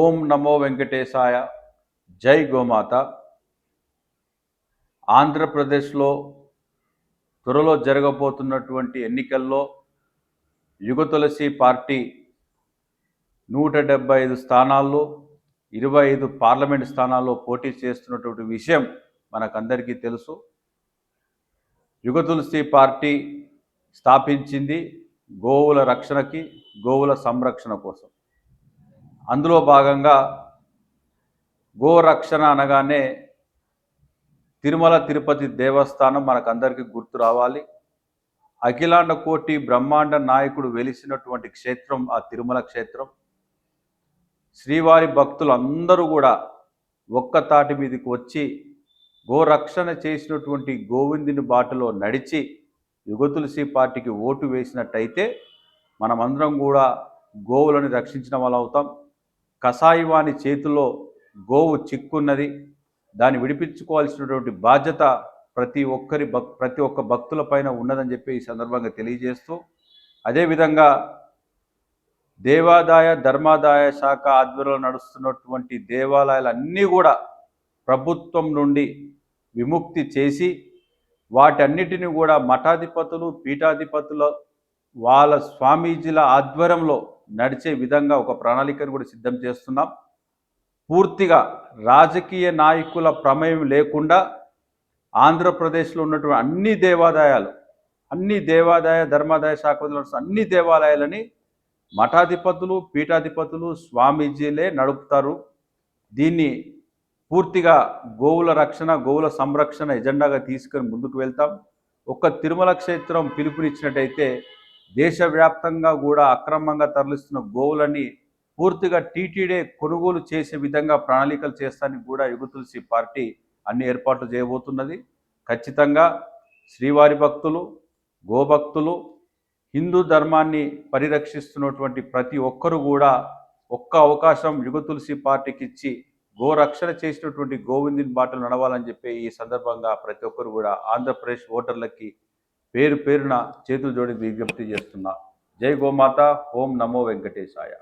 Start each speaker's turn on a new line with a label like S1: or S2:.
S1: ఓం నమో వెంకటేశాయ. జై గోమాత. ఆంధ్రప్రదేశ్లో త్వరలో జరగబోతున్నటువంటి ఎన్నికల్లో యుగ తులసి పార్టీ నూట డెబ్బై ఐదు స్థానాల్లో ఇరవై ఐదు పార్లమెంట్ స్థానాల్లో పోటీ చేస్తున్నటువంటి విషయం మనకందరికీ తెలుసు. యుగ తులసి పార్టీ స్థాపించింది గోవుల రక్షణకి గోవుల సంరక్షణ కోసం. అందులో భాగంగా గోరక్షణ అనగానే తిరుమల తిరుపతి దేవస్థానం మనకందరికీ గుర్తు రావాలి. అఖిలాండ కోటి బ్రహ్మాండ నాయకుడు వెలిసినటువంటి క్షేత్రం ఆ తిరుమల క్షేత్రం. శ్రీవారి భక్తులు అందరూ కూడా ఒక్క తాటి మీదకి వచ్చి గోరక్షణ చేసినటువంటి గోవిందుని బాటలో నడిచి యుగతులసి పార్టీకి ఓటు వేసినట్టయితే మనమందరం కూడా గోవులను రక్షించిన వాళ్ళు అవుతాం. కషాయివాణి చేతిలో గోవు చిక్కున్నది. దాన్ని విడిపించుకోవాల్సినటువంటి బాధ్యత ప్రతి ఒక్కరి భక్ ప్రతి ఒక్క భక్తుల పైన ఉన్నదని చెప్పి ఈ సందర్భంగా తెలియజేస్తూ అదేవిధంగా దేవాదాయ ధర్మాదాయ శాఖ ఆధ్వర్యంలో నడుస్తున్నటువంటి దేవాలయాలన్నీ కూడా ప్రభుత్వం నుండి విముక్తి చేసి వాటన్నిటిని కూడా మఠాధిపతులు పీఠాధిపతుల వాళ్ళ స్వామీజీల ఆధ్వర్యంలో నడిచే విధంగా ఒక ప్రణాళికను కూడా సిద్ధం చేస్తున్నాం. పూర్తిగా రాజకీయ నాయకుల ప్రమేయం లేకుండా ఆంధ్రప్రదేశ్లో ఉన్నటువంటి అన్ని దేవాదాయాలు అన్ని దేవాదాయ ధర్మాదాయ శాఖలో అన్ని దేవాలయాలని మఠాధిపతులు పీఠాధిపతులు స్వామీజీలే నడుపుతారు. దీన్ని పూర్తిగా గోవుల రక్షణ గోవుల సంరక్షణ ఎజెండాగా తీసుకొని ముందుకు వెళ్తాం. ఒక్క తిరుమల క్షేత్రం పిలుపునిచ్చినట్టయితే దేశవ్యాప్తంగా కూడా అక్రమంగా తరలిస్తున్న గోవులని పూర్తిగా టీటీడీ కొనుగోలు చేసే విధంగా ప్రణాళికలు చేస్తానికి కూడా యుగతులసి పార్టీ అన్ని ఏర్పాట్లు చేయబోతున్నది. ఖచ్చితంగా శ్రీవారి భక్తులు గోభక్తులు హిందూ ధర్మాన్ని పరిరక్షిస్తున్నటువంటి ప్రతి ఒక్కరు కూడా ఒక్క అవకాశం యుగతులసి పార్టీకి ఇచ్చి గోరక్షణ చేసినటువంటి గోవిందుని బాటలు నడవాలని చెప్పి ఈ సందర్భంగా ప్రతి ఒక్కరు కూడా ఆంధ్రప్రదేశ్ ఓటర్లకి పేరు పేరున చేతులు జోడి విజ్ఞప్తి చేస్తున్నా. జై గోమాత ఓం నమో వెంకటేశాయ.